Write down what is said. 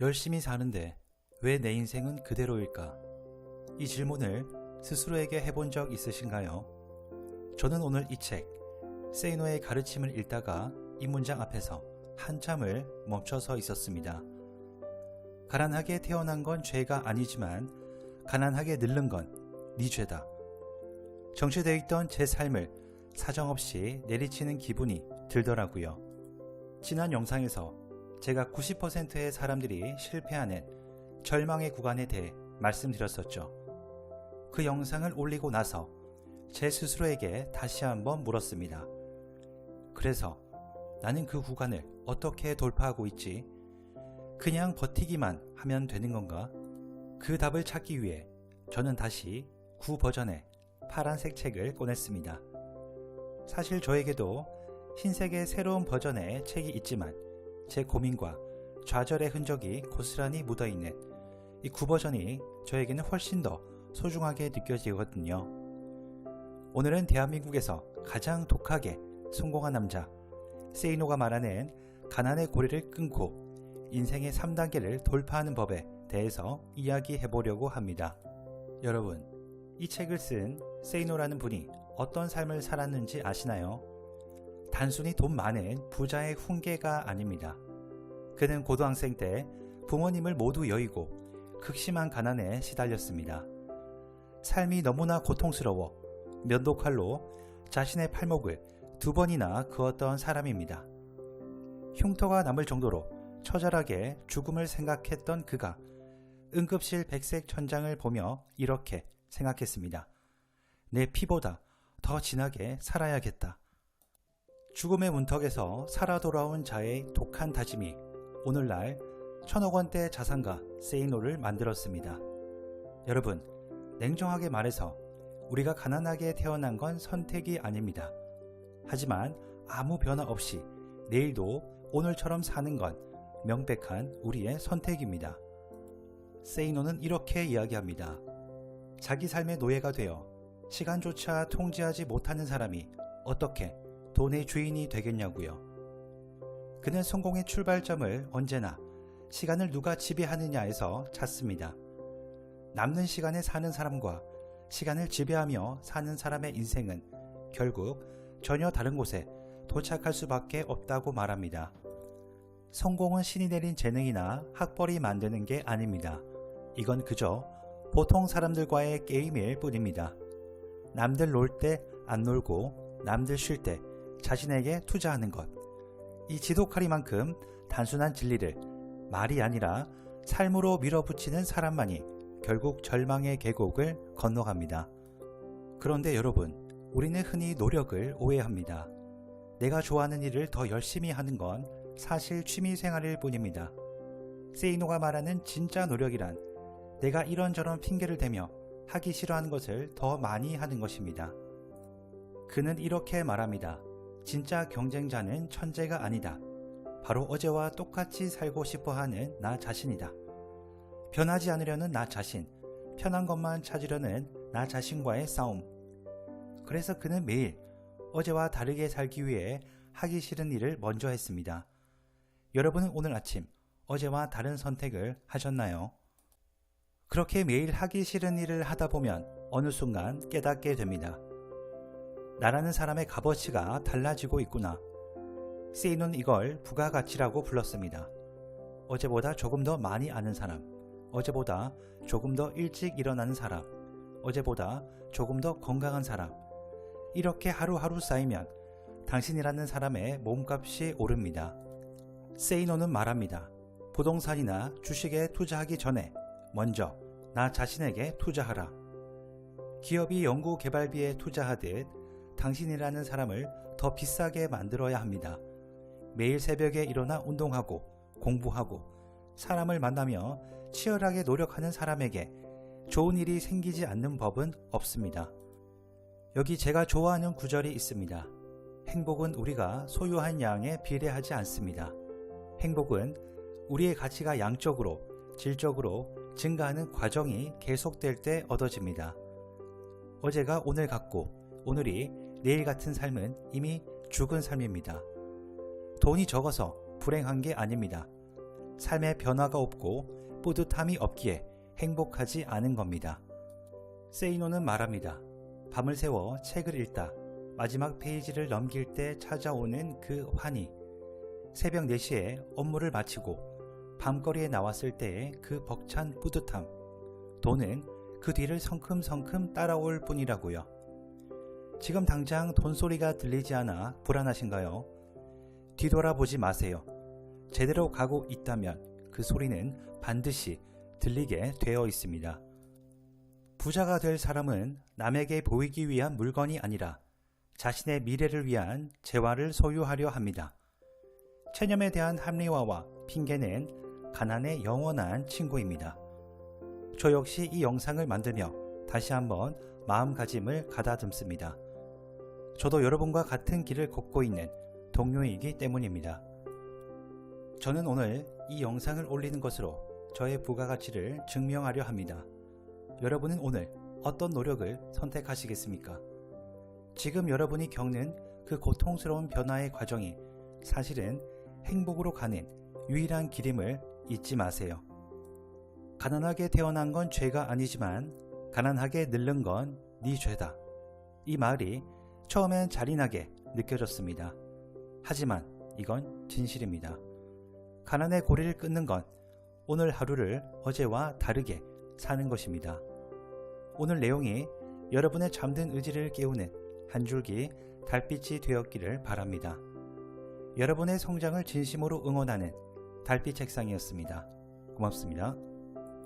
열심히 사는데 왜 내 인생은 그대로일까? 이 질문을 스스로에게 해본 적 있으신가요? 저는 오늘 이 책, 세이노의 가르침을 읽다가 이 문장 앞에서 한참을 멈춰서 있었습니다. 가난하게 태어난 건 죄가 아니지만 가난하게 늙는 건 네 죄다. 정체되어 있던 제 삶을 사정없이 내리치는 기분이 들더라고요. 지난 영상에서 제가 90%의 사람들이 실패하는 절망의 구간에 대해 말씀드렸었죠. 그 영상을 올리고 나서 제 스스로에게 다시 한번 물었습니다. 그래서 나는 그 구간을 어떻게 돌파하고 있지? 그냥 버티기만 하면 되는 건가? 그 답을 찾기 위해 저는 다시 구 버전의 파란색 책을 꺼냈습니다. 사실 저에게도 흰색의 새로운 버전의 책이 있지만 제 고민과 좌절의 흔적이 고스란히 묻어있는 이 구버전이 저에게는 훨씬 더 소중하게 느껴지거든요. 오늘은 대한민국에서 가장 독하게 성공한 남자 세이노가 말하는 가난의 고리를 끊고 인생의 3단계를 돌파하는 법에 대해서 이야기해 보려고 합니다. 여러분, 이 책을 쓴 세이노라는 분이 어떤 삶을 살았는지 아시나요? 단순히 돈 많은 부자의 훈계가 아닙니다. 그는 고등학생 때 부모님을 모두 여의고 극심한 가난에 시달렸습니다. 삶이 너무나 고통스러워 면도칼로 자신의 팔목을 두 번이나 그었던 사람입니다. 흉터가 남을 정도로 처절하게 죽음을 생각했던 그가 응급실 백색 천장을 보며 이렇게 생각했습니다. 내 피보다 더 진하게 살아야겠다. 죽음의 문턱에서 살아 돌아온 자의 독한 다짐이 오늘날 천억 원대 자산가 세이노를 만들었습니다. 여러분, 냉정하게 말해서 우리가 가난하게 태어난 건 선택이 아닙니다. 하지만 아무 변화 없이 내일도 오늘처럼 사는 건 명백한 우리의 선택입니다. 세이노는 이렇게 이야기합니다. 자기 삶의 노예가 되어 시간조차 통제하지 못하는 사람이 어떻게 돈의 주인이 되겠냐고요. 그는 성공의 출발점을 언제나 시간을 누가 지배하느냐에서 찾습니다. 남는 시간에 사는 사람과 시간을 지배하며 사는 사람의 인생은 결국 전혀 다른 곳에 도착할 수밖에 없다고 말합니다. 성공은 신이 내린 재능이나 학벌이 만드는 게 아닙니다. 이건 그저 보통 사람들과의 게임일 뿐입니다. 남들 놀 때 안 놀고 남들 쉴 때 자신에게 투자하는 것. 이 지독하리만큼 단순한 진리를 말이 아니라 삶으로 밀어붙이는 사람만이 결국 절망의 계곡을 건너갑니다. 그런데 여러분, 우리는 흔히 노력을 오해합니다. 내가 좋아하는 일을 더 열심히 하는 건 사실 취미 생활일 뿐입니다. 세이노가 말하는 진짜 노력이란 내가 이런저런 핑계를 대며 하기 싫어하는 것을 더 많이 하는 것입니다. 그는 이렇게 말합니다. 진짜 경쟁자는 천재가 아니다. 바로 어제와 똑같이 살고 싶어 하는 나 자신이다. 변하지 않으려는 나 자신, 편한 것만 찾으려는 나 자신과의 싸움. 그래서 그는 매일 어제와 다르게 살기 위해 하기 싫은 일을 먼저 했습니다. 여러분은 오늘 아침 어제와 다른 선택을 하셨나요? 그렇게 매일 하기 싫은 일을 하다 보면 어느 순간 깨닫게 됩니다. 나라는 사람의 값어치가 달라지고 있구나. 세이는 이걸 부가가치라고 불렀습니다. 어제보다 조금 더 많이 아는 사람, 어제보다 조금 더 일찍 일어나는 사람, 어제보다 조금 더 건강한 사람. 이렇게 하루하루 쌓이면 당신이라는 사람의 몸값이 오릅니다. 세이노는 말합니다. 부동산이나 주식에 투자하기 전에 먼저 나 자신에게 투자하라. 기업이 연구 개발비에 투자하듯 당신이라는 사람을 더 비싸게 만들어야 합니다. 매일 새벽에 일어나 운동하고 공부하고 사람을 만나며 치열하게 노력하는 사람에게 좋은 일이 생기지 않는 법은 없습니다. 여기 제가 좋아하는 구절이 있습니다. 행복은 우리가 소유한 양에 비례하지 않습니다. 행복은 우리의 가치가 양적으로, 질적으로 증가하는 과정이 계속될 때 얻어집니다. 어제가 오늘 같고 오늘이 내일 같은 삶은 이미 죽은 삶입니다. 돈이 적어서 불행한 게 아닙니다. 삶의 변화가 없고 뿌듯함이 없기에 행복하지 않은 겁니다. 세이노는 말합니다. 밤을 새워 책을 읽다 마지막 페이지를 넘길 때 찾아오는 그 환희. 새벽 4시에 업무를 마치고 밤거리에 나왔을 때의 그 벅찬 뿌듯함. 돈은 그 뒤를 성큼성큼 따라올 뿐이라고요. 지금 당장 돈 소리가 들리지 않아 불안하신가요? 뒤돌아보지 마세요. 제대로 가고 있다면 그 소리는 반드시 들리게 되어 있습니다. 부자가 될 사람은 남에게 보이기 위한 물건이 아니라 자신의 미래를 위한 재화를 소유하려 합니다. 체념에 대한 합리화와 핑계는 가난의 영원한 친구입니다. 저 역시 이 영상을 만들며 다시 한번 마음가짐을 가다듬습니다. 저도 여러분과 같은 길을 걷고 있는 동료이기 때문입니다. 저는 오늘 이 영상을 올리는 것으로 저의 부가가치를 증명하려 합니다. 여러분은 오늘 어떤 노력을 선택하시겠습니까? 지금 여러분이 겪는 그 고통스러운 변화의 과정이 사실은 행복으로 가는 유일한 길임을 잊지 마세요. 가난하게 태어난 건 죄가 아니지만 가난하게 늙는 건 네 죄다. 이 말이 처음엔 잔인하게 느껴졌습니다. 하지만 이건 진실입니다. 가난의 고리를 끊는 건 오늘 하루를 어제와 다르게 사는 것입니다. 오늘 내용이 여러분의 잠든 의지를 깨우는 한 줄기 달빛이 되었기를 바랍니다. 여러분의 성장을 진심으로 응원하는 달빛 책상이었습니다. 고맙습니다.